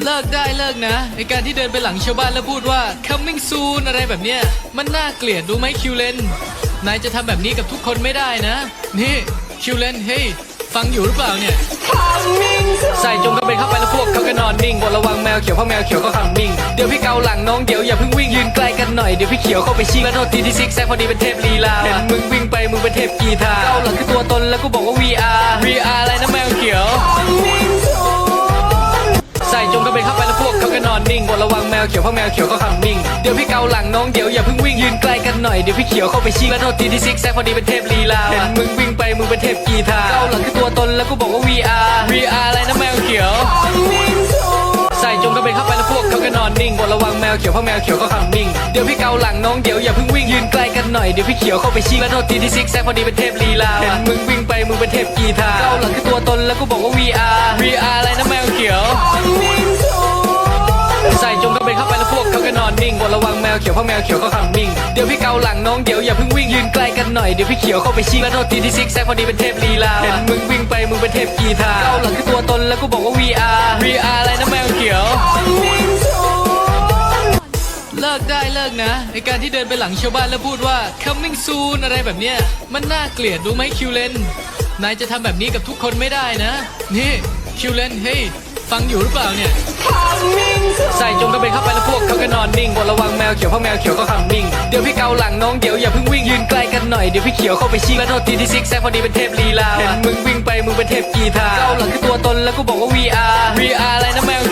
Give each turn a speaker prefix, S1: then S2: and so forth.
S1: เลิกได้เลิกนะไอการที่เดินไปหลังชาวบ้านแล้วพูดว่า coming soon อะไรแบบเนี้ย มันน่าเกลียดรู้ไหมคิวเลนนายจะทำแบบนี้กับทุกคนไม่ได้นะ นี่คิวเลนเฮ้ยฟังอยู่หรือเปล่าเนี่ยใส่จงกระเบนเข้าไปแล้วพวกเขาก็นอนนิ่งบนระวังแมวเขียวเพราะแมวเขียวก็ขังมิ่ง เดี๋ยวพี่เกาหลังน้องเดี๋ยวอย่าเพิ่งวิ่งยืนไกลกันหน่อยเดี๋ยวพี่เขียวเข้าไปชิงแล้วโทษทีที่ซิกแซกพอดีเป็นเทพลีลาเห็นมึงวิ่งไปมึงเป็นเทพกีตาร์เกาหลังคือตัวตนแล้วก็บอกว่า VR VR อะไรนะแมว งบนระวังแมวเขียวเพราะแมวเขียวก็ขังมิ่ง เดี๋ยวพี่เกาหลังน้องเดี๋ยวอย่าเพิ่งวิ่งยืนไกล้กันหน่อยเดี๋ยวพี่เขียวเข้าไปชิงแล้วโทษทีที่ซิกแซกพอดีเป็นเทพลีลาเห็นมึงวิ่งไปมึงเป็นเทพกีตาเกาหลังคือตัวตนแล้วก็บอกว่า VR VR อะไรนะแมวเขียว ใส่จงกระเบนเข้าไปแล้วพวกเขาก็นอนนิ่งบนระวังแมวเขียวเพราะแมวเขียวก็ขังมิ่ง เดี๋ยวพี่เกาหลังน้องเดี๋ยวอย่าเพิ่งวิ่งยืนไกล้กันหน่อยเดี๋ยวพี่เขียวเข้าไปชิงแล้วโทษทีที่ซิกแซกพอดีเป็นเทพลีลาเห็นมึงวิ่งไปมึงเป็นเทพกีตาเกาหลังคือตัวตนแล้วก็บอกว่า VR VR อะไรนะแมวเขียว วังแมวเขียวเพราะแมวเขียวก็ขังมิ่งเดี๋ยวพี่เกาหลังน้องเดี๋ยวอย่าเพิ่งวิ่งยืนไกลกันหน่อยเดี๋ยวพี่เขียวเข้าไปชิงแล้วโทษทีที่ซิกแซกพอดีเป็นเทพลีลาเห็นมึงวิ่งไปมึงเป็นเทพกีตาร์เกาหลังคือตัวตนแล้วก็บอกว่า VR VR อะไรนะแมวเขียวเลิกได้เลิกนะไอการที่เดินไปหลังชาวบ้านแล้วพูดว่า coming soon อะไรแบบเนี้ยมันน่าเกลียดรู้ไหมคิวเลนนายจะทำแบบนี้กับทุกคนไม่ได้นะ นี่คิวเลนเฮ้ยฟังอยู่หรือเปล่าเนี่ยใส่จงกระเบนเข้าไปแล้วพว กเขาก็นอนนิ่งบนระวังแมวเขียวเพราะแมวเขียวก็ขังมิ่ง เดี๋ยวพี่เกาหลังน้องเดี๋ยวอย่าเพิ่งวิ่งยืนไกลกันหน่อยเดี๋ยวพี่เขียวเข้าไปชิงแล้วโทษทีที่ซิกแซกพอดีเป็นเทพลีลาเห็นมึงวิ่งไปมึงเป็นเทพกีตาร์เกาหลังคือตัวตนแล้วก็บอกว่า VR VR อะไรนะแมวเขียว